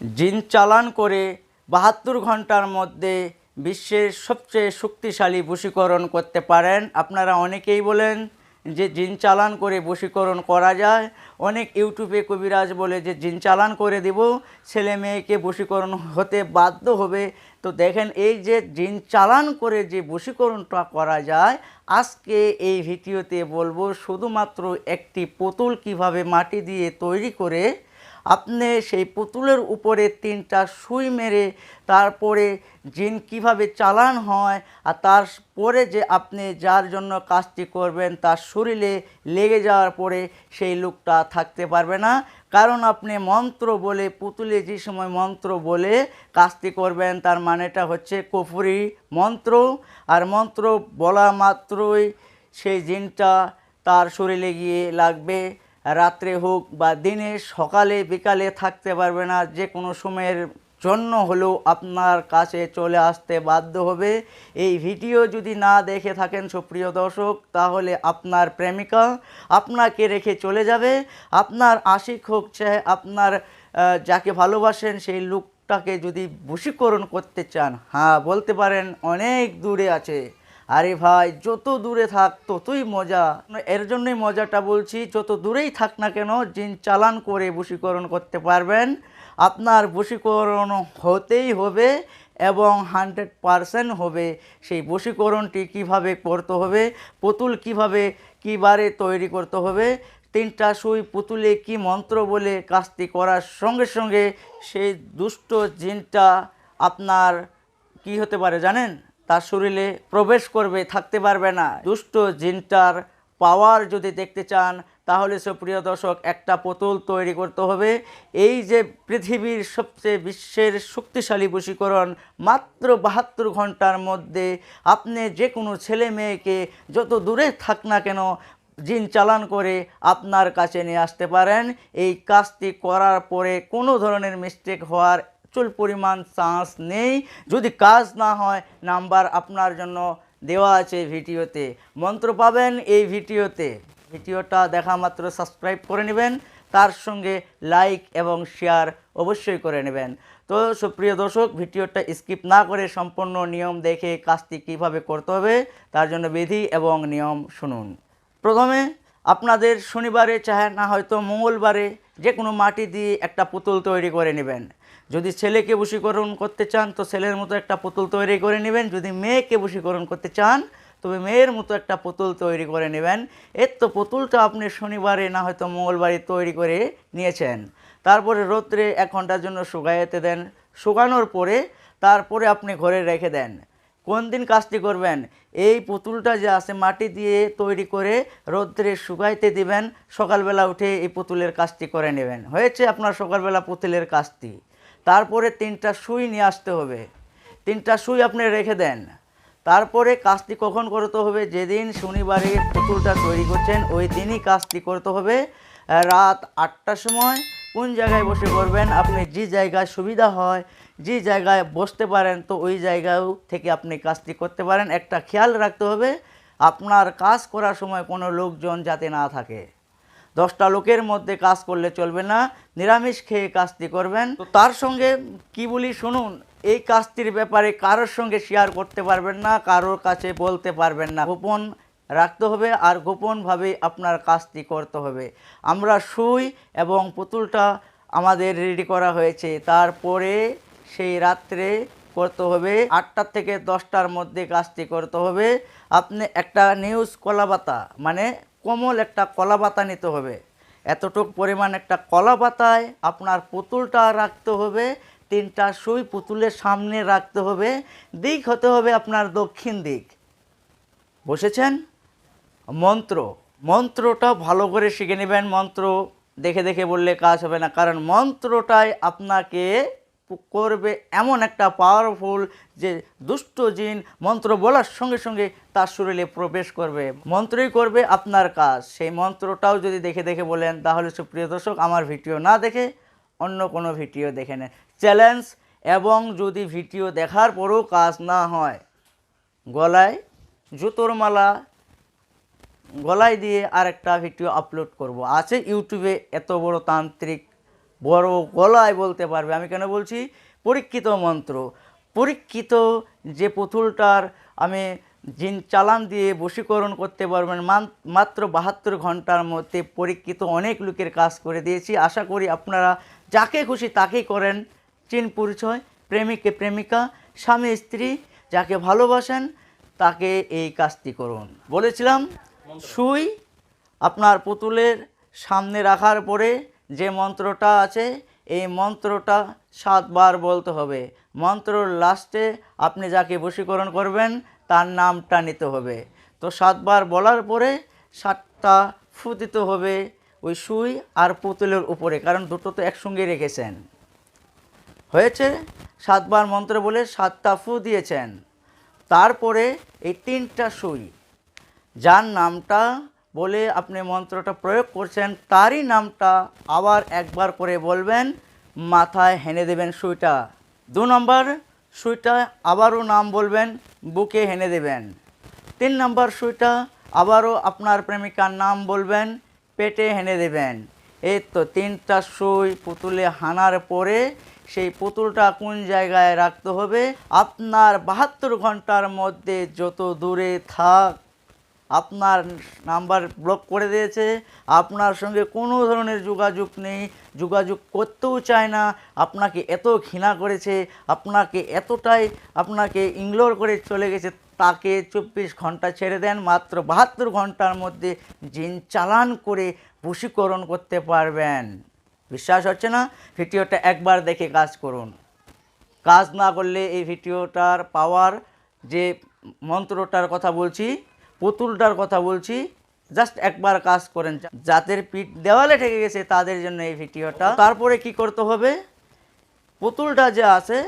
জিন চালান করে বাহাত্তর ঘণ্টার মধ্যে বিশ্বের সবচেয়ে শক্তিশালী বশীকরণ করতে পারেন। আপনারা অনেকেই বলেন যে জিন চালান করে বশীকরণ করা যায়। অনেক ইউটিউবে কবিরাজ বলে যে জিন চালান করে দেব, ছেলে মেয়েকে বশীকরণ হতে বাধ্য হবে। তো দেখেন, এই যে জিন চালান করে যে বশীকরণটা করা যায়, আজকে এই ভিডিওতে বলব শুধুমাত্র একটি পুতুল কীভাবে মাটি দিয়ে তৈরি করে আপনি সেই পুতুলের উপরে তিনটা সুই মেরে তারপরে জিন কীভাবে চালান হয় আর তারপরে যে আপনি যার জন্য কাজটি করবেন তার শরীরে লেগে যাওয়ার পরে সেই লোকটা থাকতে পারবে না। কারণ আপনি মন্ত্র বলে, পুতুলে যে সময় মন্ত্র বলে কাজটি করবেন তার মানেটা হচ্ছে কফুরি মন্ত্র। আর মন্ত্র বলা মাত্রই সেই জিনটা তার শরীরে গিয়ে লাগবে। রাত্রে হোক বা দিনে, সকালে, বিকালে থাকতে পারবে না। যে কোনো সময়ের জন্য হলেও আপনার কাছে চলে আসতে বাধ্য হবে। এই ভিডিও যদি না দেখে থাকেন সুপ্রিয় দর্শক, তাহলে আপনার প্রেমিকা আপনাকে রেখে চলে যাবে। আপনার আশিক হোক চাহে আপনার যাকে ভালোবাসেন, সেই লোকটাকে যদি বশীকরণ করতে চান হ্যাঁ বলতে পারেন অনেক দূরে আছে। আরে ভাই, যত দূরে থাক ততই মজা। এর জন্যই মজাটা বলছি, যত দূরেই থাক না কেন, জিন চালান করে বশীকরণ করতে পারবেন। আপনার বশীকরণ হতেই হবে এবং হান্ড্রেড পারসেন্ট হবে। সেই বশীকরণটি কীভাবে করতে হবে, পুতুল কীভাবে কিবারে তৈরি করতে হবে, তিনটা সুই পুতুলে কি মন্ত্র বলে কাজটি করার সঙ্গে সঙ্গে সেই দুষ্ট জিনটা আপনার কি হতে পারে জানেন? তার শরীরে প্রবেশ করবে, থাকতে পারবে না। দুষ্ট জিনটার পাওয়ার যদি দেখতে চান, তাহলে সুপ্রিয় দর্শক, একটা পুতুল তৈরি করতে হবে। এই যে পৃথিবীর সবচেয়ে বিশ্বের শক্তিশালী বশীকরণ, মাত্র বাহাত্তর ঘণ্টার মধ্যে আপনি যে কোনো ছেলে মেয়েকে যত দূরে থাক না কেন জিন চালান করে আপনার কাছে নিয়ে আসতে পারেন। এই কাজটি করার পরে কোনো ধরনের মিস্টেক হওয়ার প্রচুর পরিমাণ চান্স নেই। যদি কাজ না হয়, নাম্বার আপনার জন্য দেওয়া আছে ভিডিওতে। মন্ত্র পাবেন এই ভিডিওতে। ভিডিওটা দেখা মাত্র সাবস্ক্রাইব করে নেবেন, তার সঙ্গে লাইক এবং শেয়ার অবশ্যই করে নেবেন। তো সুপ্রিয় দর্শক, ভিডিওটা স্কিপ না করে সম্পূর্ণ নিয়ম দেখে কাজটি কীভাবে করতে হবে, তার জন্য বিধি এবং নিয়ম শুনুন। প্রথমে, আপনাদের শনিবারে চাহে না হয়তো মঙ্গলবারে যে কোনো মাটি দিয়ে একটা পুতুল তৈরি করে নেবেন। যদি ছেলেকে বশীকরণ করতে চান, তো ছেলের মতো একটা পুতুল তৈরি করে নেবেন। যদি মেয়েকে বশীকরণ করতে চান, তবে মেয়ের মতো একটা পুতুল তৈরি করে নেবেন। এর তো পুতুলটা আপনি শনিবারে না হয়তো মঙ্গলবারে তৈরি করে নিয়েছেন। তারপরে রৌদ্রে এক ঘণ্টার জন্য শুকাইতে দেন। শুকানোর পরে তারপরে আপনি ঘরে রেখে দেন। কোন দিন কাজটি করবেন? এই পুতুলটা যে আছে মাটি দিয়ে তৈরি করে রৌদ্রে শুকাইতে দিবেন। সকালবেলা উঠে এই পুতুলের কাজটি করে নেবেন। হয়েছে আপনার সকালবেলা পুতুলের কাজটি। তারপরে তিনটা সুই নিয়ে আসতে হবে। তিনটা সুই আপনি রেখে দেন। তারপরে কাজটি কখন করতে হবে? যেদিন শনিবারে পুতুলটা তৈরি করছেন, ওই দিনই কাজটি করতে হবে। রাত আটটার সময় কোন জায়গায় বসে করবেন? আপনি যে জায়গায় সুবিধা হয়, যে জায়গায় বসতে পারেন, তো ওই জায়গাও থেকে আপনি কাজটি করতে পারেন। একটা খেয়াল রাখতে হবে, আপনার কাজ করার সময় কোনো লোকজন যাতে না থাকে। দশটা লোকের মধ্যে কাজ করলে চলবে না, নিরামিষ খেয়ে কাজটি করবেন। তো তার সঙ্গে কি বলি, শুনুন, এই কাজটির ব্যাপারে কারোর সঙ্গে শেয়ার করতে পারবেন না, কারোর কাছে বলতে পারবেন না। গোপন রাখতে হবে আর গোপনভাবে আপনার কাজটি করতে হবে। আমরা সুই এবং পুতুলটা আমাদের রেডি করা হয়েছে। তারপরে সেই রাত্রে করতে হবে আটটার থেকে দশটার মধ্যে কাজটি করতে হবে। আপনি একটা নিউজ কলাপাতা মানে কোমল একটা কলাপাতা নিতে হবে। এতটুক পরিমাণ একটা কলা পাতায় আপনার পুতুলটা রাখতে হবে, তিনটা সুই পুতুলের সামনে রাখতে হবে, দিক হতে হবে আপনার দক্ষিণ দিক। বসেছেন? মন্ত্র, মন্ত্রটা ভালো করে শিখে নেবেন। মন্ত্র দেখে দেখে বললে কাজ হবে না, কারণ মন্ত্রটাই আপনাকে করবে এমন একটা পাওয়ারফুল যে দুষ্ট জিন মন্ত্র বলার সঙ্গে সঙ্গে তার শরীরে প্রবেশ করবে। মন্ত্রই করবে আপনার কাজ। সেই মন্ত্রটাও যদি দেখে দেখে বলেন, তাহলে সুপ্রিয় দর্শক, আমার ভিডিও না দেখে অন্য কোনো ভিডিও দেখে নেন। চ্যালেঞ্জ, এবং যদি ভিডিও দেখার পরেও কাজ না হয়, গলায় জুতোর মালা, গলায় দিয়ে আর একটা ভিডিও আপলোড করব। আছে ইউটিউবে এত বড় তান্ত্রিক বড় গলায় বলতে পারবে। আমি কেন বলছি? পরীক্ষিত মন্ত্র। পরীক্ষিত যে পুতুলটার আমি জিন চালান দিয়ে বশীকরণ করতে পারবেন মান- মাত্র বাহাত্তর ঘণ্টার মধ্যে পরীক্ষিত অনেক লোকের কাজ করে দিয়েছি। আশা করি আপনারা যাকে খুশি তাকেই করেন। চিন পরিচয় প্রেমিককে প্রেমিকা স্বামী স্ত্রী যাকে ভালোবাসেন তাকে এই কাজটি করুন। বলেছিলাম সুই আপনার পুতুলের সামনে রাখার পরে যে মন্ত্রটা আছে, এই মন্ত্রটা সাতবার বলতে হবে। মন্ত্রর লাস্টে আপনি যাকে বশীকরণ করবেন, তার নামটা নিতে হবে। তো সাতবার বলার পরে সাতটা ফু দিতে হবে ওই সুই আর পুতুলের উপরে, কারণ দুটো তো একসঙ্গে রেখেছেন। হয়েছে? সাতবার মন্ত্র বলে সাতটা ফু দিয়েছেন। তারপরে এই তিনটা সুই, যার নামটা বলে আপনি মন্ত্রটা প্রয়োগ করছেন, তারই নামটা আবার একবার করে বলবেন, মাথায় হেনে দেবেন সুইটা। দু নম্বর সুইটা আবারও নাম বলবেন, বুকে হেনে দেবেন। তিন নম্বর সুইটা আবারও আপনার প্রেমিকার নাম বলবেন, পেটে হেনে দেবেন। এই তো তিনটা সুই পুতুলে হানার পরে সেই পুতুলটা কোন জায়গায় রাখতে হবে? আপনার বাহাত্তর ঘণ্টার মধ্যে যত দূরে থাক। আপনার নাম্বার ব্লক করে দিয়েছে, আপনার সঙ্গে কোনো ধরনের যোগাযোগ নেই, যোগাযোগ করতেও চায় না, আপনাকে এত ঘৃণা করেছে, আপনাকে এতটাই, আপনাকে ইগনোর করে চলে গেছে, তাকে চব্বিশ ঘণ্টা ছেড়ে দেন, মাত্র বাহাত্তর ঘণ্টার মধ্যে জিন চালান করে বশীকরণ করতে পারবেন। বিশ্বাস হচ্ছে না? ভিডিওটা একবার দেখে কাজ করুন। কাজ না করলে এই ভিডিওটার পাওয়ার যে মন্ত্রটার কথা বলছি পুতুলটার কথা বলছি জাস্ট একবার কাজ করেন। যাদের পিঠ দেওয়ালে ঠেকে গেছে, তাদের জন্য এই ভিডিওটা। তারপরে কি করতে হবে? পুতুলটা যে আছে,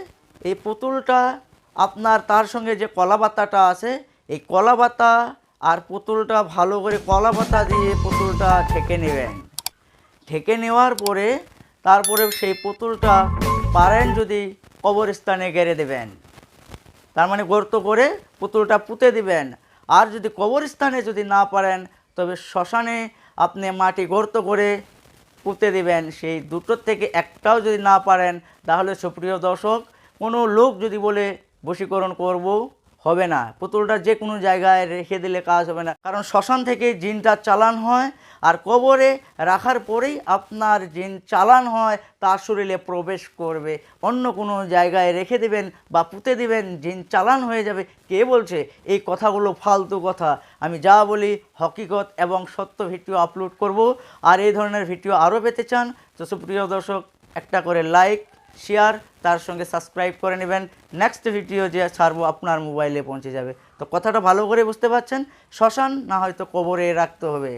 এই পুতুলটা আপনার তার সঙ্গে যে কলা পাতাটা আছে, এই কলা পাতা আর পুতুলটা ভালো করে কলা পাতা দিয়ে পুতুলটা ঠেকে নেবেন। ঠেকে নেওয়ার পরে, তারপরে সেই পুতুলটা পারেন যদি কবরস্থানে গেড়ে দেবেন। তার মানে গর্ত করে পুতুলটা পুঁতে দিবেন। আর যদি কবরস্থানে যদি না পারেন, তবে শ্মশানে আপনি মাটি গর্ত করে পুঁতে দিবেন। সেই দুটোর থেকে একটাও যদি না পারেন, তাহলে সুপ্রিয় দর্শক, কোনো লোক যদি বলে বশীকরণ করব হবে না। পুতুলটা যে কোনো জায়গায় রেখে দিলে কাজ হবে না। কারণ শ্মশান থেকে জিনটা চালান হয় আর কবরে রাখার পরেই আপনার জিন চালান হয়, তার শরীরে প্রবেশ করবে। অন্য কোনো জায়গায় রেখে দেবেন বা পুঁতে দিবেন, জিন চালান হয়ে যাবে। কে বলছে? এই কথাগুলো ফালতু কথা। আমি যা বলি হকিকত এবং সত্য ভিডিও আপলোড করব। আর এই ধরনের ভিডিও আরও পেতে চান, তো সুপ্রিয় দর্শক, একটা করে লাইক শেয়ার তার সঙ্গে সাবস্ক্রাইব করে নেবেন। নেক্সট ভিডিও যে ছাড়বো আপনার মোবাইলে পৌঁছে যাবে। তো কথাটা ভালো করে বুঝতে পারছেন? শ্মশান না হয়তো কবরে রাখতে হবে।